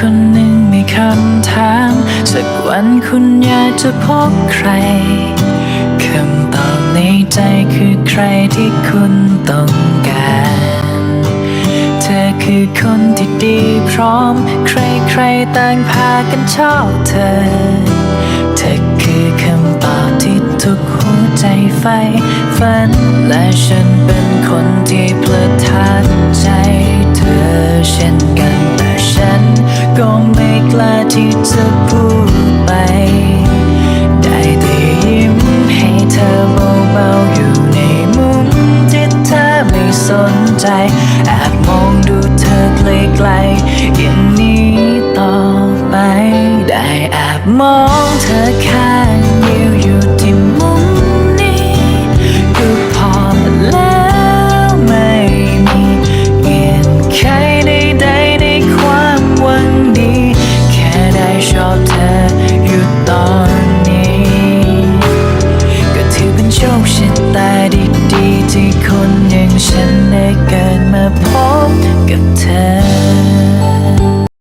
คนหนึ่งมีคำถาม สักวันคุณอยากจะพบใคร คำตอบในใจคือใครที่คุณต้องการ เธอคือคนที่ดีพร้อม ใครๆต่างพากันชอบเธอ เธอคือคำตอบที่ทุกหัวใจใฝ่ฝันและฉันเป็นคน กล้าที่จะพูดไป ได้แต่ยิ้มให้เธอเบาๆอยู่ในมุมที่เธอไม่สนใจแอบมองดูเธอไกลๆอย่างนี้ต่อไป ได้แอบมองเธอข้า แต่ดีๆที่คนอย่างฉันได้เกิดมาพบกับ